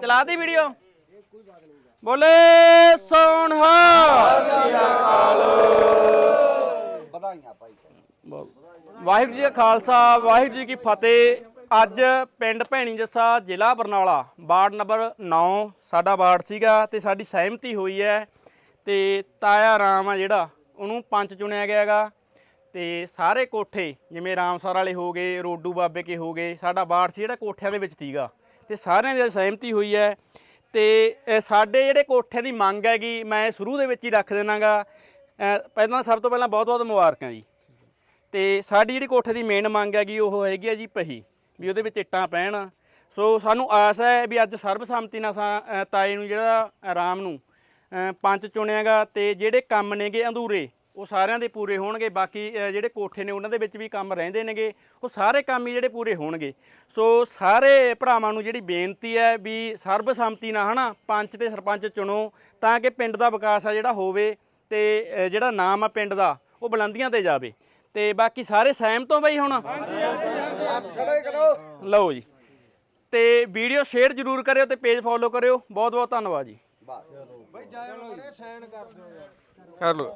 ਚਲਾਤੀ video? ਬੋਲੇ ਵਧਾਈਆਂ ਭਾਈ। ਵਾਹਿਗੁਰੂ ਜੀ ਕਾ ਖਾਲਸਾ ਵਾਹਿਗੁਰੂ ਜੀ ਕੀ ਫਤਿਹ। ਅੱਜ ਪਿੰਡ ਭੈਣੀ ਜੱਸਾ ਜ਼ਿਲ੍ਹਾ ਬਰਨਾਲਾ ਵਾਰਡ ਨੰਬਰ 9 ਸਾਡਾ ਵਾਰਡ ਸੀਗਾ ਤੇ ਸਾਡੀ ਸਹਿਮਤੀ ਹੋਈ ਹੈ ਤੇ ਤਾਇਆ ਰਾਮ ਆ ਜਿਹੜਾ ਉਹਨੂੰ ਪੰਚ ਚੁਣਿਆ ਗਿਆ ਹੈਗਾ ਤੇ ਸਾਰੇ ਕੋਠੇ ਜਿਵੇਂ ਰਾਮਸਰ ਵਾਲੇ ਹੋ ਗਏ ਰੋਡੂ ਬਾਬੇ ਕੇ ਹੋ ਗਏ ਸਾਡਾ ਵਾਰਡ ਸੀ ਜਿਹੜਾ ਕੋਠਿਆਂ ਦੇ ਵਿੱਚ ਸੀਗਾ। ਤੇ ਸਾਰਿਆਂ ਦੀ ਸਹਿਮਤੀ ਹੋਈ ਹੈ। ਤੇ ਸਾਡੇ ਜਿਹੜੇ ਕੋਠਿਆਂ ਦੀ ਮੰਗ ਹੈਗੀ ਮੈਂ ਸ਼ੁਰੂ ਦੇ ਵਿੱਚ ਹੀ ਰੱਖ ਦੇਣਾਗਾ ਪਹਿਲਾਂ ਸਭ ਤੋਂ ਪਹਿਲਾਂ ਬਹੁਤ ਬਹੁਤ ਮੁਬਾਰਕਾਂ ਜੀ। ਤੇ ਸਾਡੀ ਜਿਹੜੀ ਕੋਠੇ ਦੀ ਮੇਨ ਮੰਗ ਹੈਗੀ ਉਹ ਹੈਗੀ ਹੈ ਜੀ ਪਹੀ ਵੀ ਉਹਦੇ ਵਿੱਚ ਇੱਟਾਂ ਪੈਣ। ਸੋ ਸਾਨੂੰ ਆਸ ਹੈ ਵੀ ਅੱਜ ਸਰਬਸੰਮਤੀ ਨਾਲ ਸਾ- ਤਾਏ ਨੂੰ ਜਿਹੜਾ ਆਰਾਮ ਨੂੰ ਅ, ਪੰਚ ਚੁਣਿਆਗਾ ਤੇ ਜਿਹੜੇ ਕੰਮ ਨੇਗੇ ਅਧੂਰੇ ਉਹ ਸਾਰਿਆਂ ਦੇ ਪੂਰੇ ਹੋਣਗੇ, ਬਾਕੀ ਜਿਹੜੇ ਕੋਠੇ ਨੇ ਉਹਨਾਂ ਦੇ ਵਿੱਚ ਵੀ ਕੰਮ ਰਹਿੰਦੇ ਨੇਗੇ, ਉਹ ਸਾਰੇ ਕੰਮ ਹੀ ਜਿਹੜੇ ਪੂਰੇ ਹੋਣਗੇ। ਸੋ ਸਾਰੇ ਭਰਾਵਾਂ ਨੂੰ ਜਿਹੜੀ ਬੇਨਤੀ ਹੈ ਵੀ ਸਰਬਸੰਮਤੀ ਨਾਲ, ਹਨਾ, ਪੰਚ ਤੇ ਸਰਪੰਚ ਚੁਣੋ, ਤਾਂ ਕਿ ਪਿੰਡ ਦਾ ਵਿਕਾਸ ਆ ਜਿਹੜਾ ਹੋਵੇ ਤੇ ਜਿਹੜਾ ਨਾਮ ਆ ਪਿੰਡ ਦਾ, ਉਹ ਬੁਲੰਦੀਆਂ ਤੇ ਜਾਵੇ। ਤੇ ਬਾਕੀ ਸਾਰੇ ਸਹਿਮਤ ਹੋ ਬਈ ਹੁਣ? ਖੜੇ ਕਰੋ ਲਓ ਜੀ। ਤੇ ਵੀਡੀਓ ਸ਼ੇਅਰ ਜ਼ਰੂਰ ਕਰਿਓ ਤੇ ਪੇਜ ਫੋਲੋ ਕਰਿਓ। ਬਹੁਤ ਬਹੁਤ ਧੰਨਵਾਦ ਜੀ। ਬਸ। ਕਰ ਲਓ।